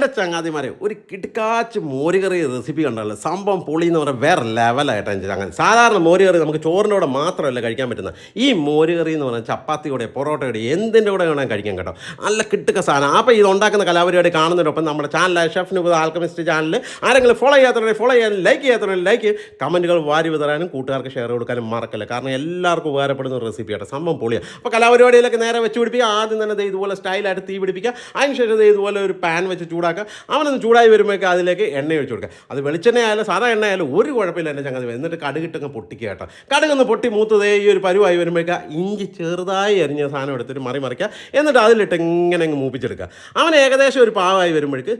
എന്റെ ചങ്ങാതിമാരെ ഒരു കിടക്കാച്ച് മോരുകറി റെസിപ്പി കണ്ടല്ലോ. സംഭവം പൊളി എന്ന് പറഞ്ഞാൽ വേറെ ലെവലായിട്ട് എന്റെ ചങ്ങാതി സാധാരണ മോരുകറി നമുക്ക് ചോറിന്റെ കൂടെ മാത്രമല്ല കഴിക്കാൻ പറ്റുന്ന ഈ മോരുകറി എന്ന് പറഞ്ഞാൽ ചപ്പാത്തിയുടെ പൊറോട്ടയുടെ എന്തിന്റെ കൂടെ വേണം കഴിക്കാൻ കേട്ടോ. നല്ല കിട്ടുക സാധനം. അപ്പോൾ ഇത് ഉണ്ടാക്കുന്ന കലാപരിപാടി കാണുന്നതിനൊപ്പം നമ്മുടെ ചാനൽ ഷെഫിന് ആൽക്കമിസ്റ്റ് ചാനൽ ആരെങ്കിലും ഫോളോ ചെയ്യാത്തവരെ ഫോളോ ചെയ്യാനും ലൈക്ക് ചെയ്യാത്തവരെ ലൈക്ക് കമന്റുകൾ വാരി വിതറാനും കൂട്ടുകാർക്ക് ഷെയർ കൊടുക്കാനും മറക്കല്ല. കാരണം എല്ലാവർക്കും ഉപകാരപ്പെടുന്ന റെസിപ്പി സംഭവം പൊളിയാണ് അപ്പോൾ കലാപരിപാടിയിലൊക്കെ നേരെ വെച്ച് പിടിപ്പിക്കുക. ആദ്യം തന്നെ ഇതുപോലെ സ്റ്റൈലായിട്ട് തീ പിടിപ്പിക്കുക. അതിനുശേഷം ഇതുപോലെ ഒരു പാൻ വെച്ച് ചൂടാക്കുക അവനൊന്ന് ചൂടായി വരുമ്പോഴേക്ക് അതിലേക്ക് എണ്ണ ഒഴിച്ച് കൊടുക്കുക. അത് വെളിച്ചെണ്ണ ആയാലും സാധാ എണ്ണ ആയാലും ഒരു കുഴപ്പമില്ല എന്റെ ചങ്ങാതി. എന്നിട്ട് കടുകിട്ടങ്ങ് പൊട്ടിക്കുക കേട്ടോ. കടുകൊന്ന് പൊട്ടി മൂത്തതേ ഈ ഒരു പരുവായി വരുമ്പോഴേക്ക് ഇഞ്ചി ചെറുതായി അരിഞ്ഞ സാധനം എടുത്തിട്ട് മറി മറിക്കുക എന്നിട്ട് അതിലിട്ട് ഇങ്ങനെ അങ്ങ് മൂപ്പിച്ചെടുക്കുക. അവൻ ഏകദേശം ഒരു പാവമായി വരുമ്പോഴേക്ക്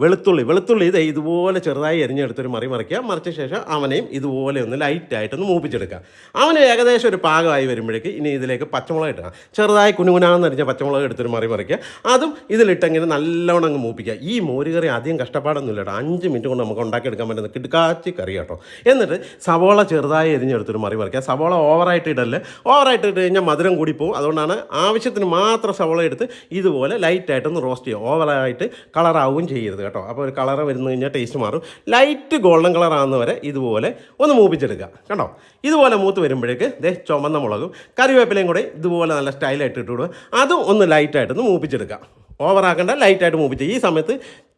വെളുത്തുള്ളി വെളുത്തുള്ളി ഇതേ ഇതുപോലെ ചെറുതായി എരിഞ്ഞെടുത്തൊരു മറി മറിക്കുക. മറിച്ച ശേഷം അവനെയും ഇതുപോലെ ഒന്ന് ലൈറ്റായിട്ടൊന്ന് മൂപ്പിച്ചെടുക്കുക. അവന് ഏകദേശം ഒരു പാകമായി വരുമ്പോഴേക്ക് ഇനി ഇതിലേക്ക് പച്ചമുളക് ഇടുക ചെറുതായി കുനുകുനാന്ന് അരിഞ്ഞ പച്ചമുളക് എടുത്തൊരു മറി മറിക്കുക. അതും ഇതിലിട്ടെങ്കിലും നല്ലോണം അങ്ങ് മൂപ്പിക്കുക. ഈ മോരുകറി അധികം കഷ്ടപ്പാടൊന്നുമില്ല കേട്ടോ അഞ്ച് മിനിറ്റ് കൊണ്ട് നമുക്ക് ഉണ്ടാക്കിയെടുക്കാൻ പറ്റുന്ന കിടക്കാച്ചി കറി കേട്ടോ എന്നിട്ട് സവോള ചെറുതായി എരിഞ്ഞെടുത്തൊരു മറി മറിക്കുക. സവോള ഓവറായിട്ട് ഇടല്ലേ? ഓവറായിട്ട് ഇട്ട് കഴിഞ്ഞാൽ മധുരം കൂടി പോകും. അതുകൊണ്ടാണ് ആവശ്യത്തിന് മാത്രം സവോള എടുത്ത് ഇതുപോലെ ലൈറ്റായിട്ടൊന്ന് റോസ്റ്റ് ചെയ്യുക. ഓവറായിട്ട് കളറാവുകയും ചെയ്യരുത്. കേട്ടോ. അപ്പോൾ ഒരു കളറ് വരുന്നു കഴിഞ്ഞാൽ ടേസ്റ്റ് മാറും. ലൈറ്റ് ഗോൾഡൻ കളർ ആകുന്ന വരെ ഇതുപോലെ ഒന്ന് മൂപ്പിച്ചെടുക്കുക കണ്ടോ ഇതുപോലെ മൂത്ത് വരുമ്പോഴേക്ക് ദേ ചുമന്ന മുളകും കറിവേപ്പിലയും കൂടെ ഇതുപോലെ നല്ല സ്റ്റൈലായിട്ട് ഇട്ട് വിടുക അതും ഒന്ന് ലൈറ്റായിട്ടൊന്ന് മൂപ്പിച്ചെടുക്കുക. ഓവറാക്കേണ്ട ലൈറ്റായിട്ട് മൂപ്പിച്ച്. ഈ സമയത്ത്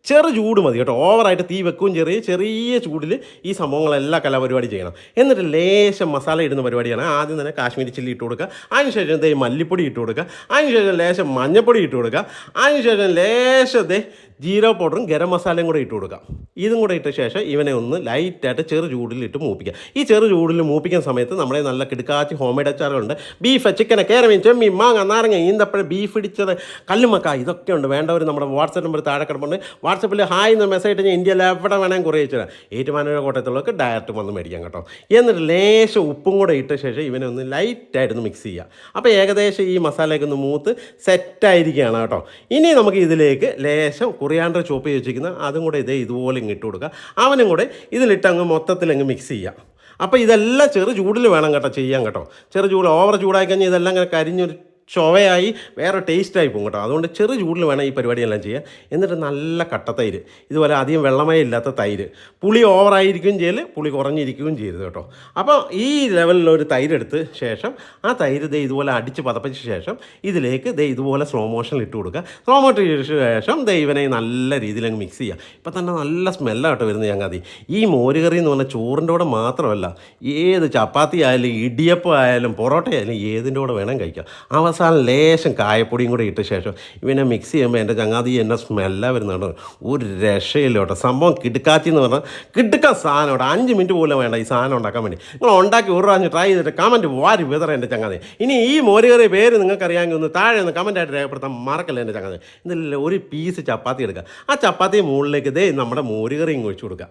ചെറു ചൂട് മതി കേട്ടോ. ഓവറായിട്ട് തീ വെക്കുകയും ചെറിയ ചെറിയ ചൂടിൽ ഈ സംഭവങ്ങളെല്ലാം കലാപരിപാടി ചെയ്യണം. എന്നിട്ട് ലേശം മസാല ഇടുന്ന പരിപാടിയാണ്. ആദ്യം തന്നെ കാശ്മീരി ചില്ലി ഇട്ട് കൊടുക്കുക. അതിനുശേഷം ദേ മല്ലിപ്പൊടി ഇട്ട് കൊടുക്കുക. അതിനുശേഷം ലേശം മഞ്ഞപ്പൊടി ഇട്ട് കൊടുക്കുക. അതിനുശേഷം ലേശം ദേ ജീരോ പൗഡറും ഗരം മസാലയും കൂടെ ഇട്ട് കൊടുക്കാം. ഇതും കൂടെ ഇട്ട ശേഷം ഇവനെ ഒന്ന് ലൈറ്റായിട്ട് ചെറു ചൂടിലിട്ട് മൂപ്പിക്കാം. ഈ ചെറു ചൂടിൽ മൂപ്പിക്കുന്ന സമയത്ത് നമ്മളെ നല്ല കിടക്കാച്ചി ഹോം മെയ്ഡ് അച്ചാറുണ്ട് ബീഫ് ചിക്കൻ കേരമീൻ ചെമ്മീൻ മാങ്ങ നാരങ്ങ ഈന്തപ്പഴം ബീഫ് ഇടിച്ചത് കല്ലുമക്ക ഇതൊക്കെ ഉണ്ട്. വേണ്ടവർ നമ്മുടെ വാട്സപ്പ് നമ്പർ താഴെ കിടപ്പുണ്ട്. വാട്സപ്പിൽ ഹായ് എന്ന് മെസ്സേജ് ഇട്ട് ഇന്ത്യയിൽ എവിടെ വേണമെങ്കിൽ കുറേ വെച്ചാൽ ഏറ്റുമാനൂർ കോട്ടയത്തുള്ളവർക്ക് ഡയറക്റ്റ് വന്ന് മേടിക്കാം കേട്ടോ. എന്നിട്ട് ലേശം ഉപ്പും കൂടെ ഇട്ട ശേഷം ഇവനെ ഒന്ന് ലൈറ്റായിട്ടൊന്ന് മിക്സ് ചെയ്യുക അപ്പോൾ ഏകദേശം ഈ മസാലയൊക്കെ ഒന്ന് മൂത്ത് സെറ്റായിരിക്കുകയാണ് കേട്ടോ. ഇനി നമുക്ക് ഇതിലേക്ക് ലേശം കുറിയാണ്ടർ ചോപ്പ് ചെയ്ത് വെച്ചിരിക്കുന്ന അതും കൂടെ ഇതേ ഇതുപോലെ ഇങ്ങ് ഇട്ട് കൊടുക്കുക. അവനും കൂടെ മൊത്തത്തിൽ അങ്ങ് മിക്സ് ചെയ്യാം. അപ്പോൾ ഇതെല്ലാം ചെറു ചൂടിൽ വേണം കേട്ടോ ചെയ്യാൻ കേട്ടോ. ചെറു ചൂട് ഓവർ ചൂടായി കഴിഞ്ഞാൽ ഇതെല്ലാം ഇങ്ങനെ കരിഞ്ഞൊരു ചൊവയായി വേറെ ടേസ്റ്റായി പോകും കേട്ടോ. അതുകൊണ്ട് ചെറു ചൂടിൽ വേണം ഈ പരിപാടിയെല്ലാം ചെയ്യാൻ. എന്നിട്ട് നല്ല കട്ട തൈര്. ഇതുപോലെ അധികം വെള്ളമയം ഇല്ലാത്ത തൈര്. പുളി ഓവറായിരിക്കുകയും ചെയ്യൽ പുളി കുറഞ്ഞിരിക്കുകയും ചെയ്യരുത് കേട്ടോ. അപ്പോൾ ഈ ലെവലിലൊരു തൈരെടുത്ത് ശേഷം ആ തൈര് ദേ ഇതുപോലെ അടിച്ച് പതപ്പിച്ച ശേഷം ഇതിലേക്ക് ദേ ഇതുപോലെ സ്ലോ മോഷനിൽ ഇട്ട് കൊടുക്കുക. സ്ലോ മോഷൻ ശേഷം ദേ ഇവനെ നല്ല രീതിയിൽ അങ്ങ് മിക്സ് ചെയ്യുക. ഇപ്പം തന്നെ നല്ല സ്മെല്ലാട്ടോ വരുന്നത് ഞങ്ങാതി ഈ മോരുകറി എന്ന് പറഞ്ഞാൽ ചോറിന്റെ കൂടെ മാത്രമല്ല ഏത് ചപ്പാത്തി ആയാലും ഇടിയപ്പം ആയാലും പൊറോട്ട ആയാലും ഏതിന്റെ കൂടെ വേണം കഴിക്കാം. അവസാനം ലേശം കായപ്പൊടിയും കൂടെ ഇട്ട ശേഷം ഇവനെ മിക്സ് ചെയ്യുമ്പോൾ എന്റെ ചങ്ങാതി എന്നെ സ്മെല്ലാ വരുന്നുണ്ട് ഒരു രക്ഷയില്ല കേട്ടോ. സംഭവം കിടുക്കാച്ചി എന്ന് പറഞ്ഞാൽ കിടുക്കാൻ സാധനം കേട്ടോ. അഞ്ച് മിനിറ്റ് പോലും വേണ്ട ഈ സാധനം ഉണ്ടാക്കാൻ വേണ്ടി. നിങ്ങൾ ഉണ്ടാക്കി ഒരു പ്രാവശ്യം ട്രൈ ചെയ്തിട്ട് കമന്റ് വാരി വിതറ എന്റെ ചങ്ങാതി. ഇനി ഈ മോരുകറി പേര് നിങ്ങൾക്കറിയാമെങ്കിൽ ഒന്ന് താഴെ ഒന്ന് കമന്റായിട്ട് രേഖപ്പെടുത്താൻ മറക്കല്ല എന്റെ ചങ്ങാതി. ഇതിൽ ഒരു പീസ് ചപ്പാത്തി എടുക്കുക. ആ ചപ്പാത്തി മുകളിലേക്ക് ദേ നമ്മുടെ മോരുകറിയും ഒഴിച്ചു കൊടുക്കുക.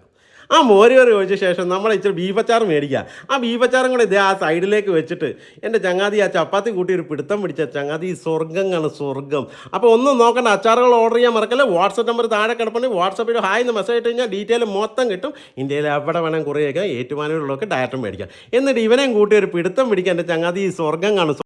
ആ മോര് ഒഴിച്ച ശേഷം നമ്മൾ ഇച്ചിരി ബീഫച്ചാർ മേടിക്കുക ആ ബീഫച്ചാറും കൂടെ ഇതേ ആ സൈഡിലേക്ക് വെച്ചിട്ട് എന്റെ ചങ്ങാതി ആ ചപ്പാത്തി കൂട്ടി ഒരു പിടുത്തം പിടിച്ച ചങ്ങാതി സ്വർഗം കാണും സ്വർഗം. അപ്പോൾ ഒന്നും നോക്കണ്ട അച്ചാറുകൾ ഓർഡർ ചെയ്യാൻ മറക്കല്ലേ? വാട്സപ്പ് നമ്പർ താഴെ കിടപ്പുണ്ട്. വാട്സപ്പിൽ ഹായ് എന്ന് മെസ്സേജ് ഇട്ട് കഴിഞ്ഞാൽ ഡീറ്റെയിൽ മൊത്തം കിട്ടും. ഇന്ത്യയിൽ എവിടെ വേണം കുറേയൊക്കെ ഏറ്റുമാനൂരിലൊക്കെ ഡയറക്റ്റ് മേടിക്കാം. എന്നിട്ട് ഇവനെയും കൂട്ടി ഒരു പിടുത്തം പിടിക്കാൻ എന്റെ ചങ്ങാതി ഈ സ്വർഗം കാണും